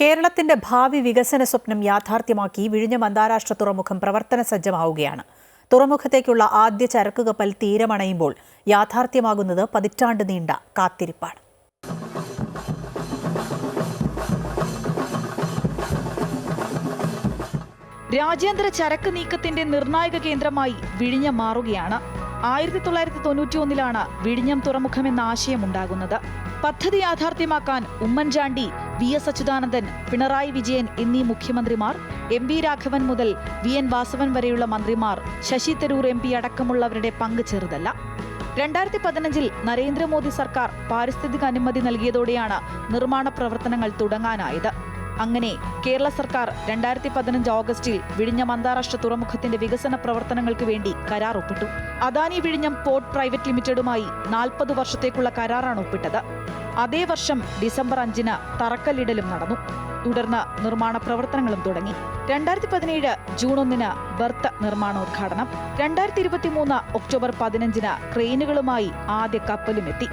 കേരളത്തിന്റെ ഭാവി വികസന സ്വപ്നം യാഥാർത്ഥ്യമാക്കി വിഴിഞ്ഞം അന്താരാഷ്ട്ര തുറമുഖം പ്രവർത്തന സജ്ജമാവുകയാണ്. തുറമുഖത്തേക്കുള്ള ആദ്യ ചരക്കുകപ്പൽ തീരമണയുമ്പോൾ യാഥാർത്ഥ്യമാകുന്നത് പതിറ്റാണ്ട് നീണ്ട കാത്തിരിപ്പാണ്. രാജ്യാന്തര ചരക്ക് നീക്കത്തിന്റെ നിർണായക കേന്ദ്രമായി വിഴിഞ്ഞം മാറുകയാണ്. ആയിരത്തി തൊള്ളായിരത്തി തൊണ്ണൂറ്റി ഒന്നിലാണ് വിഴിഞ്ഞം തുറമുഖം എന്ന ആശയം ഉണ്ടാകുന്നത് പദ്ധതി യാഥാർത്ഥ്യമാക്കാൻ ഉമ്മൻചാണ്ടി വി എസ് അച്യുതാനന്ദൻ പിണറായി വിജയൻ എന്നീ മുഖ്യമന്ത്രിമാർ എം വി രാഘവൻ മുതൽ വി എൻ വാസവൻ വരെയുള്ള മന്ത്രിമാർ ശശി തരൂർ എം പി അടക്കമുള്ളവരുടെ പങ്ക് ചെറുതല്ല. രണ്ടായിരത്തി പതിനഞ്ചിൽ നരേന്ദ്രമോദി സർക്കാർ പാരിസ്ഥിതിക അനുമതി നൽകിയതോടെയാണ് നിർമ്മാണ പ്രവർത്തനങ്ങൾ തുടങ്ങാനായത്. അങ്ങനെ കേരള സർക്കാർ രണ്ടായിരത്തി പതിനഞ്ച് ഓഗസ്റ്റിൽ വിഴിഞ്ഞം അന്താരാഷ്ട്ര തുറമുഖത്തിന്റെ വികസന പ്രവർത്തനങ്ങൾക്ക് വേണ്ടി കരാർ ഒപ്പിട്ടു. അദാനി വിഴിഞ്ഞം പോർട്ട് പ്രൈവറ്റ് ലിമിറ്റഡുമായി നാൽപ്പത് വർഷത്തേക്കുള്ള കരാറാണ് ഒപ്പിട്ടത്. അതേ വർഷം ഡിസംബർ അഞ്ചിന് തറക്കല്ലിടലും നടന്നു. തുടർന്ന് നിർമ്മാണ പ്രവർത്തനങ്ങളും തുടങ്ങി. രണ്ടായിരത്തി പതിനേഴ് ജൂൺ ഒന്നിന് ബർത്ത് നിർമ്മാണോദ്ഘാടനം. രണ്ടായിരത്തി ഇരുപത്തി മൂന്ന് ഒക്ടോബർ പതിനഞ്ചിന് ക്രെയിനുകളുമായി ആദ്യ കപ്പലും എത്തി.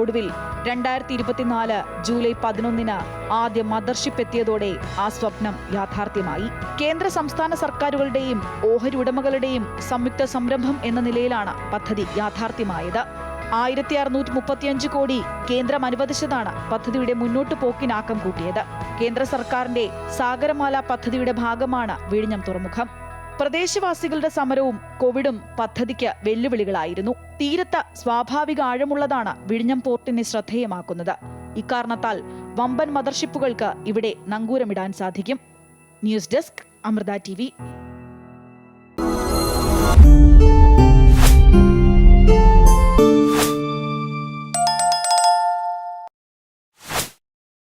ഒടുവിൽ രണ്ടായിരത്തി ഇരുപത്തിനാല് ജൂലൈ പതിനൊന്നിന് ആദ്യ മദർഷിപ്പ് എത്തിയതോടെ ആ സ്വപ്നം യാഥാർത്ഥ്യമായി. കേന്ദ്ര സംസ്ഥാന സർക്കാരുകളുടെയും ഓഹരി ഉടമകളുടെയും സംയുക്ത സംരംഭം എന്ന നിലയിലാണ് പദ്ധതി യാഥാർത്ഥ്യമായത്. ആയിരത്തി അറുന്നൂറ്റി മുപ്പത്തിയഞ്ച് കോടി കേന്ദ്രം അനുവദിച്ചതാണ് പദ്ധതിയുടെ മുന്നോട്ടു പോക്കിനാക്കം കൂട്ടിയത്. കേന്ദ്ര സർക്കാരിന്റെ സാഗരമാല പദ്ധതിയുടെ ഭാഗമാണ് വിഴിഞ്ഞം തുറമുഖം. പ്രദേശവാസികളുടെ സമരവും കോവിഡും പദ്ധതിക്ക് വെല്ലുവിളികളായിരുന്നു. തീരത്ത് സ്വാഭാവിക ആഴമുള്ളതാണ് വിഴിഞ്ഞം പോർട്ടിനെ ശ്രദ്ധേയമാക്കുന്നത്. ഇക്കാരണത്താൽ വമ്പൻ മദർഷിപ്പുകൾക്ക് ഇവിടെ നങ്കൂരമിടാൻ സാധിക്കും. News desk Amrita T